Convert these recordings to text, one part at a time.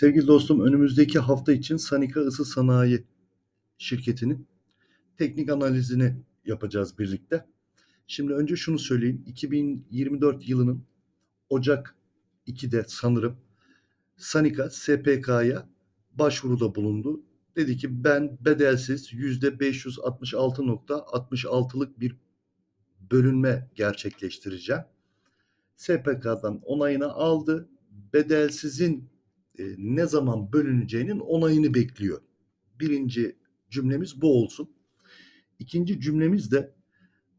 Sevgili dostum önümüzdeki hafta için Sanika Isı Sanayi şirketinin teknik analizini yapacağız birlikte. Şimdi önce şunu söyleyeyim. 2024 yılının Ocak 2'de sanırım Sanika SPK'ya başvuruda bulundu. Dedi ki ben bedelsiz %566.66'lık bir bölünme gerçekleştireceğim. SPK'dan onayını aldı. Bedelsizin e, ne zaman bölüneceğinin onayını bekliyor. Birinci cümlemiz bu olsun. İkinci cümlemiz de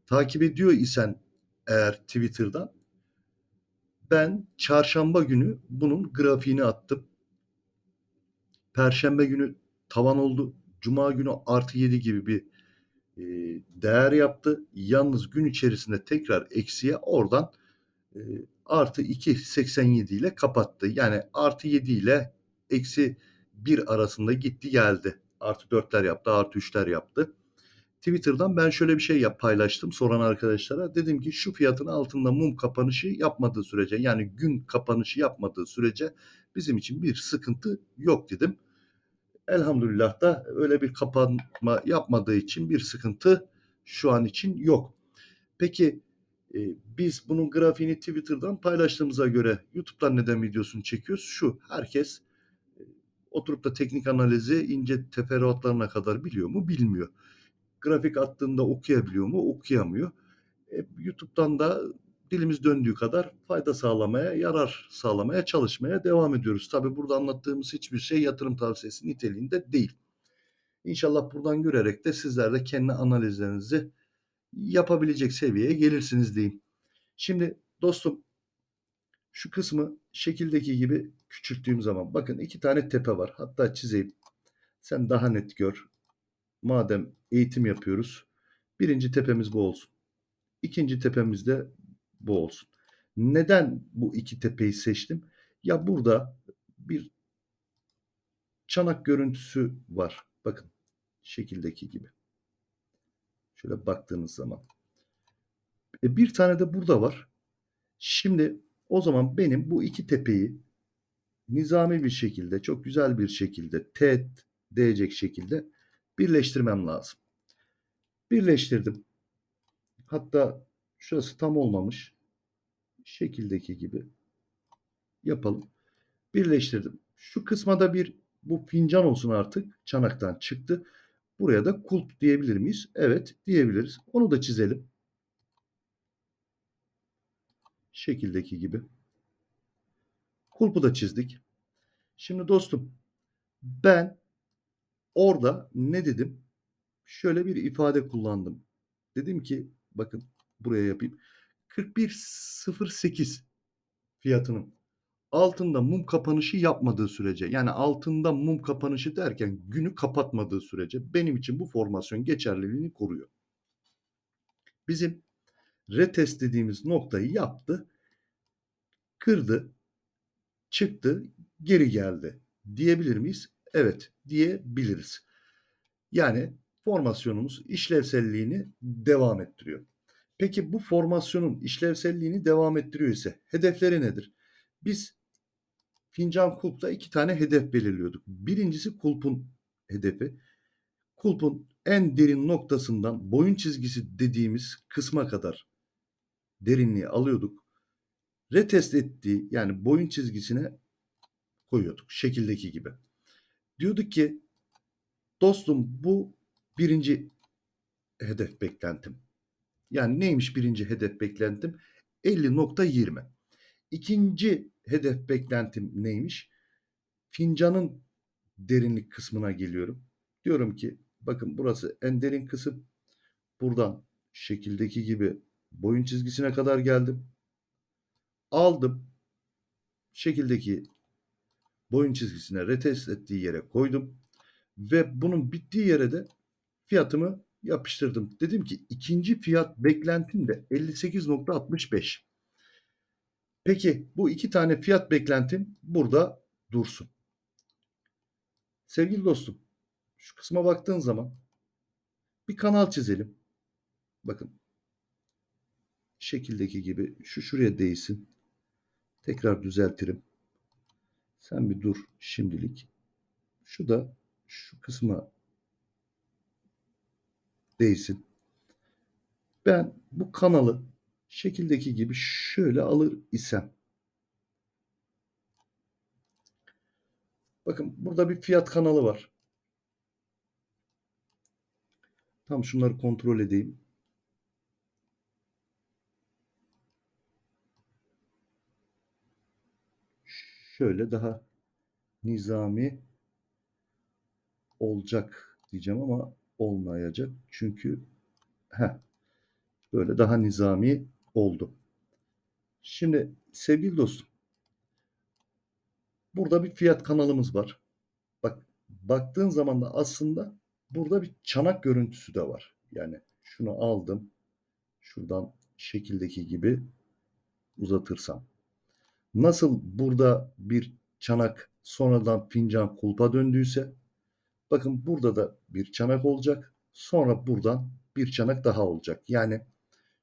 takip ediyor isen eğer Twitter'dan ben çarşamba günü bunun grafiğini attım. Perşembe günü tavan oldu. Cuma günü artı 7 gibi bir e, değer yaptı. Yalnız gün içerisinde tekrar eksiye oradan e, artı 2.87 ile kapattı. Yani artı 7 ile eksi 1 arasında gitti geldi. Artı 4'ler yaptı, artı 3'ler yaptı. Twitter'dan ben şöyle bir şey yap, paylaştım soran arkadaşlara. Dedim ki şu fiyatın altında mum kapanışı yapmadığı sürece yani gün kapanışı yapmadığı sürece bizim için bir sıkıntı yok dedim. Elhamdülillah da öyle bir kapanma yapmadığı için bir sıkıntı şu an için yok. Peki e, biz bunun grafiğini Twitter'dan paylaştığımıza göre YouTube'dan neden videosunu çekiyoruz? Şu herkes e, oturup da teknik analizi ince teferruatlarına kadar biliyor mu? Bilmiyor. Grafik attığında okuyabiliyor mu? Okuyamıyor. E, YouTube'dan da dilimiz döndüğü kadar fayda sağlamaya, yarar sağlamaya çalışmaya devam ediyoruz. Tabi burada anlattığımız hiçbir şey yatırım tavsiyesi niteliğinde değil. İnşallah buradan görerek de sizler de kendi analizlerinizi yapabilecek seviyeye gelirsiniz diyeyim. Şimdi dostum şu kısmı şekildeki gibi küçülttüğüm zaman bakın iki tane tepe var. Hatta çizeyim. Sen daha net gör. Madem eğitim yapıyoruz. Birinci tepemiz bu olsun. İkinci tepemiz de bu olsun. Neden bu iki tepeyi seçtim? Ya burada bir çanak görüntüsü var. Bakın şekildeki gibi. Şöyle baktığınız zaman. E, bir tane de burada var. Şimdi o zaman benim bu iki tepeyi nizami bir şekilde, çok güzel bir şekilde, teğet değecek şekilde birleştirmem lazım. Birleştirdim. Hatta şurası tam olmamış. Şekildeki gibi yapalım. Birleştirdim. Şu kısma da bir bu fincan olsun artık. Çanaktan çıktı. Buraya da kulp diyebilir miyiz? Evet diyebiliriz. Onu da çizelim. Şekildeki gibi. Kulpu da çizdik. Şimdi dostum ben orada ne dedim? Şöyle bir ifade kullandım. Dedim ki bakın buraya yapayım. 41.08 fiyatının altında mum kapanışı yapmadığı sürece yani altında mum kapanışı derken günü kapatmadığı sürece benim için bu formasyon geçerliliğini koruyor. Bizim retest dediğimiz noktayı yaptı. Kırdı. Çıktı. Geri geldi. Diyebilir miyiz? Evet diyebiliriz. Yani formasyonumuz işlevselliğini devam ettiriyor. Peki bu formasyonun işlevselliğini devam ettiriyor ise hedefleri nedir? Biz fincan kulpta iki tane hedef belirliyorduk. Birincisi kulpun hedefi. Kulpun en derin noktasından boyun çizgisi dediğimiz kısma kadar derinliği alıyorduk. Retest ettiği yani boyun çizgisine koyuyorduk. Şekildeki gibi. Diyorduk ki dostum bu birinci hedef beklentim. Yani neymiş birinci hedef beklentim? 50.20. İkinci hedef beklentim neymiş? Fincanın derinlik kısmına geliyorum. Diyorum ki bakın burası en derin kısım. Buradan şekildeki gibi boyun çizgisine kadar geldim. Aldım. Şekildeki boyun çizgisine retest ettiği yere koydum. Ve bunun bittiği yere de fiyatımı yapıştırdım. Dedim ki ikinci fiyat beklentim de 58.65. Peki bu iki tane fiyat beklentim burada dursun. Sevgili dostum şu kısma baktığın zaman bir kanal çizelim. Bakın şekildeki gibi şu şuraya değsin. Tekrar düzeltirim. Sen bir dur şimdilik. Şu da şu kısma değsin. Ben bu kanalı şekildeki gibi şöyle alır isem. Bakın burada bir fiyat kanalı var. Tam şunları kontrol edeyim. Şöyle daha nizami olacak diyeceğim ama olmayacak. Çünkü heh, böyle daha nizami oldu. Şimdi sevgili dostum burada bir fiyat kanalımız var. Bak baktığın zaman da aslında burada bir çanak görüntüsü de var. Yani şunu aldım. Şuradan şekildeki gibi uzatırsam. Nasıl burada bir çanak sonradan fincan kulpa döndüyse bakın burada da bir çanak olacak. Sonra buradan bir çanak daha olacak. Yani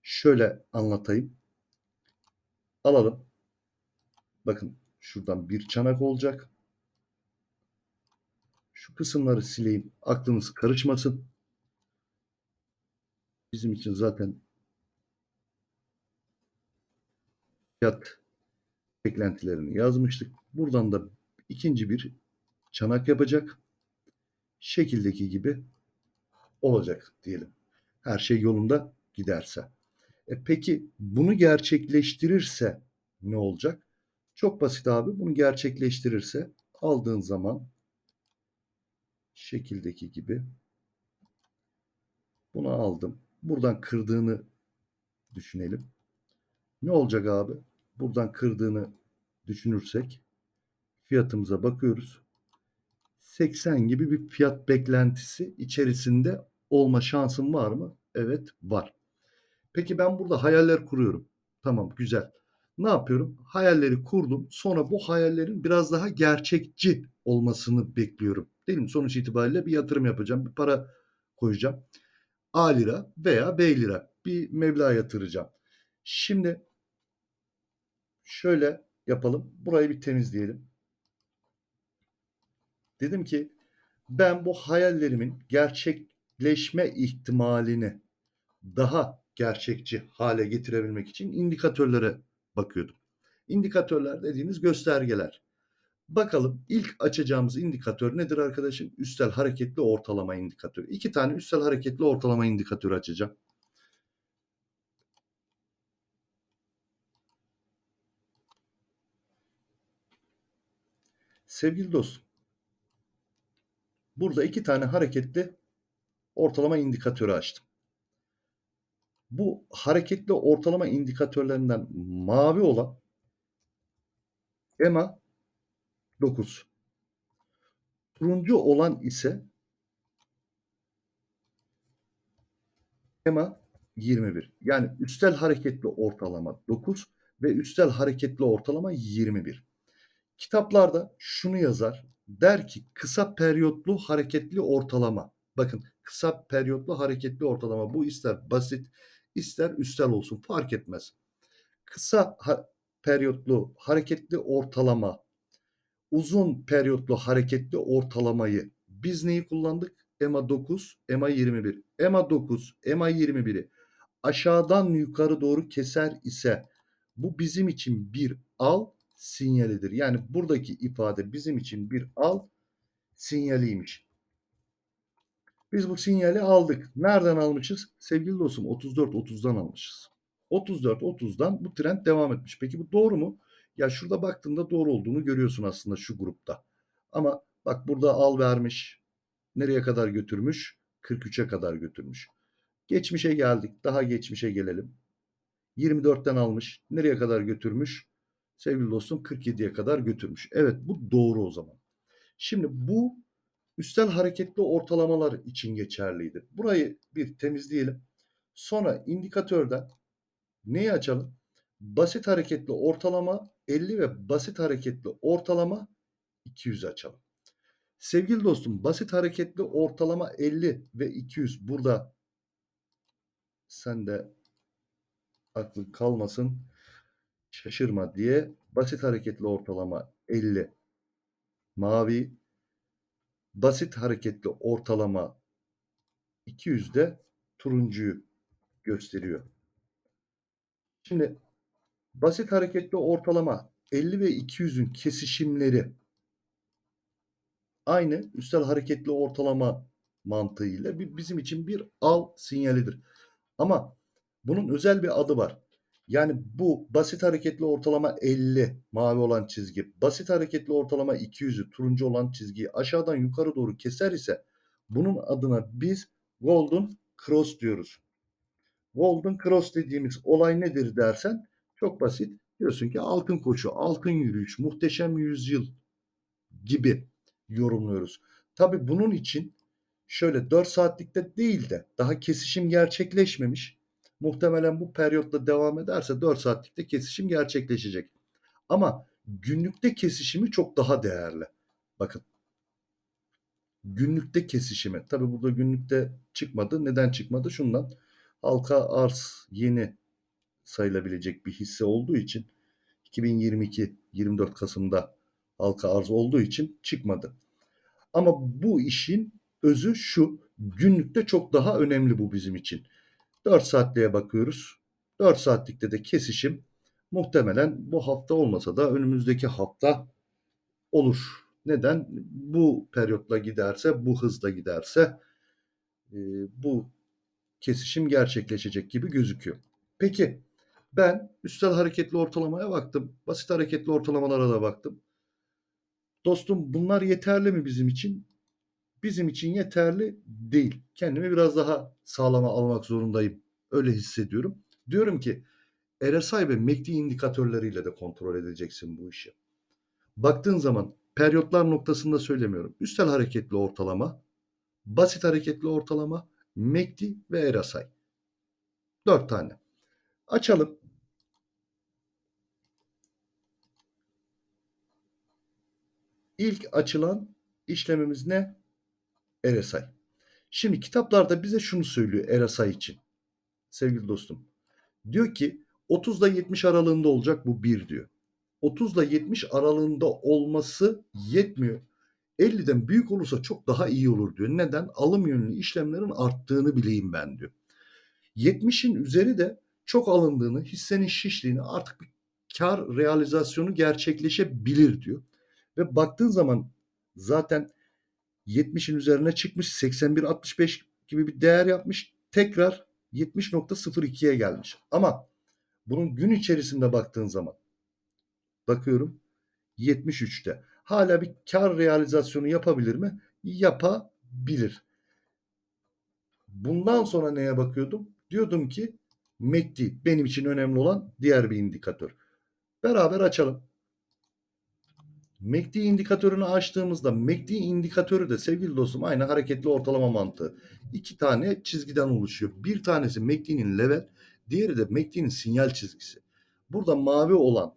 şöyle anlatayım. Alalım. Bakın şuradan bir çanak olacak. Şu kısımları sileyim. Aklınız karışmasın. Bizim için zaten fiyat beklentilerini yazmıştık. Buradan da ikinci bir çanak yapacak. Şekildeki gibi olacak diyelim. Her şey yolunda giderse. E peki bunu gerçekleştirirse ne olacak? Çok basit abi. Bunu gerçekleştirirse aldığın zaman şekildeki gibi bunu aldım. Buradan kırdığını düşünelim. Ne olacak abi? Buradan kırdığını düşünürsek fiyatımıza bakıyoruz. 80 gibi bir fiyat beklentisi içerisinde olma şansım var mı? Evet var. Peki ben burada hayaller kuruyorum. Tamam güzel. Ne yapıyorum? Hayalleri kurdum. Sonra bu hayallerin biraz daha gerçekçi olmasını bekliyorum. Değil mi? Sonuç itibariyle bir yatırım yapacağım. Bir para koyacağım. A lira veya B lira bir meblağ yatıracağım. Şimdi şöyle yapalım. Burayı bir temizleyelim. Dedim ki ben bu hayallerimin gerçekleşme ihtimalini daha gerçekçi hale getirebilmek için indikatörlere bakıyordum. İndikatörler dediğimiz göstergeler. Bakalım ilk açacağımız indikatör nedir arkadaşım? Üstel hareketli ortalama indikatörü. İki tane üstel hareketli ortalama indikatörü açacağım. Sevgili dostum, burada iki tane hareketli ortalama indikatörü açtım. Bu hareketli ortalama indikatörlerinden mavi olan EMA 9. Turuncu olan ise EMA 21. Yani üstel hareketli ortalama 9 ve üstel hareketli ortalama 21. Kitaplarda şunu yazar. Der ki kısa periyotlu hareketli ortalama. Bakın kısa periyotlu hareketli ortalama. Bu ister basit ister üstel olsun fark etmez. Kısa ha periyotlu hareketli ortalama, uzun periyotlu hareketli ortalamayı biz neyi kullandık? EMA 9, EMA 21. EMA 9, EMA 21'i aşağıdan yukarı doğru keser ise bu bizim için bir al sinyalidir. Yani buradaki ifade bizim için bir al sinyaliymiş. Biz bu sinyali aldık. Nereden almışız? Sevgili dostum 34-30'dan almışız. 34-30'dan bu trend devam etmiş. Peki bu doğru mu? Ya şurada baktığında doğru olduğunu görüyorsun aslında şu grupta. Ama bak burada al vermiş. Nereye kadar götürmüş? 43'e kadar götürmüş. Geçmişe geldik. Daha geçmişe gelelim. 24'ten almış. Nereye kadar götürmüş? Sevgili dostum 47'ye kadar götürmüş. Evet bu doğru o zaman. Şimdi bu üstel hareketli ortalamalar için geçerliydi. Burayı bir temizleyelim. Sonra indikatörden neyi açalım? Basit hareketli ortalama 50 ve basit hareketli ortalama 200 açalım. Sevgili dostum basit hareketli ortalama 50 ve 200 burada sen de aklın kalmasın şaşırma diye basit hareketli ortalama 50 mavi basit hareketli ortalama 200'de turuncuyu gösteriyor. Şimdi basit hareketli ortalama 50 ve 200'ün kesişimleri aynı üstel hareketli ortalama mantığıyla bizim için bir al sinyalidir. Ama bunun özel bir adı var. Yani bu basit hareketli ortalama 50 mavi olan çizgi, basit hareketli ortalama 200'ü turuncu olan çizgiyi aşağıdan yukarı doğru keser ise bunun adına biz Golden Cross diyoruz. Golden Cross dediğimiz olay nedir dersen çok basit. Diyorsun ki altın koşu, altın yürüyüş, muhteşem yüzyıl gibi yorumluyoruz. Tabi bunun için şöyle 4 saatlikte değil de daha kesişim gerçekleşmemiş muhtemelen bu periyotta devam ederse 4 saatlikte kesişim gerçekleşecek. Ama günlükte kesişimi çok daha değerli. Bakın. Günlükte kesişimi. Tabi burada günlükte çıkmadı. Neden çıkmadı? Şundan. Halka arz yeni sayılabilecek bir hisse olduğu için 2022 24 Kasım'da halka arz olduğu için çıkmadı. Ama bu işin özü şu. Günlükte çok daha önemli bu bizim için. 4 saatliğe bakıyoruz. 4 saatlikte de kesişim muhtemelen bu hafta olmasa da önümüzdeki hafta olur. Neden? Bu periyotla giderse, bu hızla giderse e, bu kesişim gerçekleşecek gibi gözüküyor. Peki ben üstel hareketli ortalamaya baktım. Basit hareketli ortalamalara da baktım. Dostum bunlar yeterli mi bizim için? Bizim için yeterli değil. Kendimi biraz daha sağlama almak zorundayım. Öyle hissediyorum. Diyorum ki RSI ve MACD indikatörleriyle de kontrol edeceksin bu işi. Baktığın zaman periyotlar noktasında söylemiyorum. Üstel hareketli ortalama, basit hareketli ortalama, MACD ve RSI. Dört tane. Açalım. İlk açılan işlemimiz ne? RSI. Şimdi kitaplarda bize şunu söylüyor RSI için. Sevgili dostum. Diyor ki 30 ile 70 aralığında olacak bu bir diyor. 30 ile 70 aralığında olması yetmiyor. 50'den büyük olursa çok daha iyi olur diyor. Neden? Alım yönlü işlemlerin arttığını bileyim ben diyor. 70'in üzeri de çok alındığını, hissenin şiştiğini artık bir kar realizasyonu gerçekleşebilir diyor. ve baktığın zaman zaten 70'in üzerine çıkmış 81.65 gibi bir değer yapmış. Tekrar 70.02'ye gelmiş. Ama bunun gün içerisinde baktığın zaman bakıyorum 73'te. Hala bir kar realizasyonu yapabilir mi? Yapabilir. Bundan sonra neye bakıyordum? Diyordum ki MACD benim için önemli olan diğer bir indikatör. Beraber açalım. MACD indikatörünü açtığımızda MACD indikatörü de sevgili dostum aynı hareketli ortalama mantığı. İki tane çizgiden oluşuyor. Bir tanesi MACD'nin level, diğeri de MACD'nin sinyal çizgisi. Burada mavi olan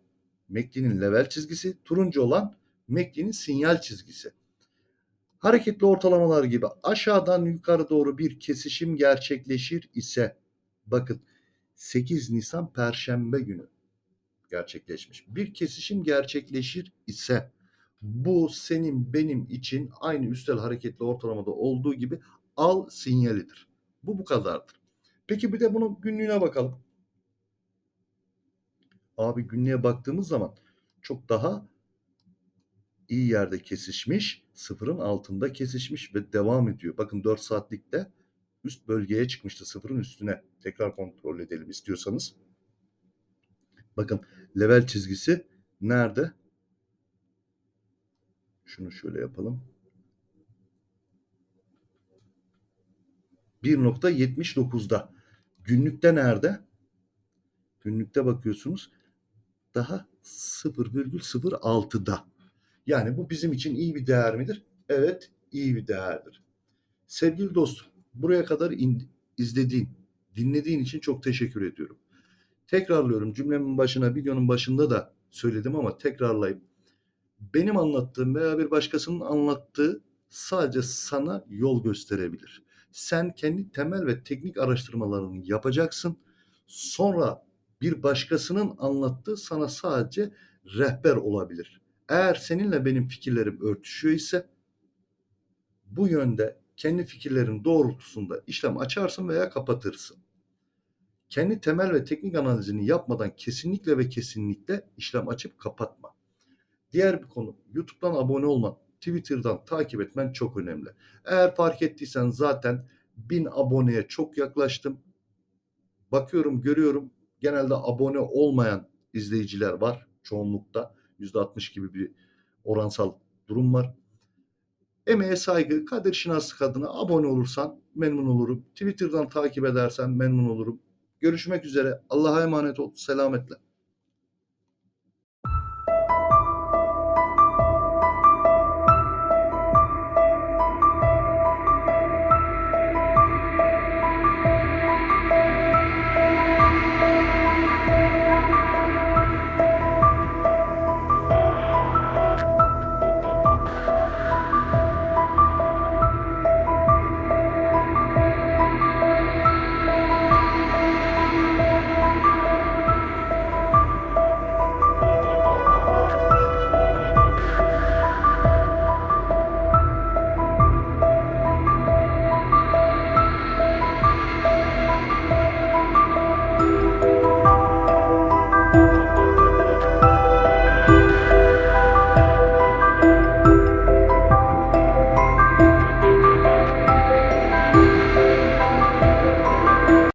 MACD'nin level çizgisi, turuncu olan MACD'nin sinyal çizgisi. Hareketli ortalamalar gibi aşağıdan yukarı doğru bir kesişim gerçekleşir ise bakın 8 Nisan Perşembe günü gerçekleşmiş. Bir kesişim gerçekleşir ise bu senin benim için aynı üstel hareketli ortalamada olduğu gibi al sinyalidir. Bu bu kadardır. Peki bir de bunun günlüğüne bakalım. Abi günlüğe baktığımız zaman çok daha iyi yerde kesişmiş, sıfırın altında kesişmiş ve devam ediyor. Bakın 4 saatlikte üst bölgeye çıkmıştı sıfırın üstüne. Tekrar kontrol edelim istiyorsanız. Bakın level çizgisi nerede? Şunu şöyle yapalım. 1.79'da. Günlükte nerede? Günlükte bakıyorsunuz daha 0,06'da. Yani bu bizim için iyi bir değer midir? Evet, iyi bir değerdir. Sevgili dostum, buraya kadar in, izlediğin, dinlediğin için çok teşekkür ediyorum. Tekrarlıyorum cümlemin başına, videonun başında da söyledim ama tekrarlayıp benim anlattığım veya bir başkasının anlattığı sadece sana yol gösterebilir. Sen kendi temel ve teknik araştırmalarını yapacaksın. Sonra bir başkasının anlattığı sana sadece rehber olabilir. Eğer seninle benim fikirlerim örtüşüyor ise bu yönde kendi fikirlerin doğrultusunda işlem açarsın veya kapatırsın. Kendi temel ve teknik analizini yapmadan kesinlikle ve kesinlikle işlem açıp kapatma. Diğer bir konu YouTube'dan abone olman, Twitter'dan takip etmen çok önemli. Eğer fark ettiysen zaten 1000 aboneye çok yaklaştım. Bakıyorum, görüyorum. Genelde abone olmayan izleyiciler var çoğunlukta. %60 gibi bir oransal durum var. Emeğe saygı, kadir şinaslık adına abone olursan memnun olurum. Twitter'dan takip edersen memnun olurum. Görüşmek üzere. Allah'a emanet ol. Selametle.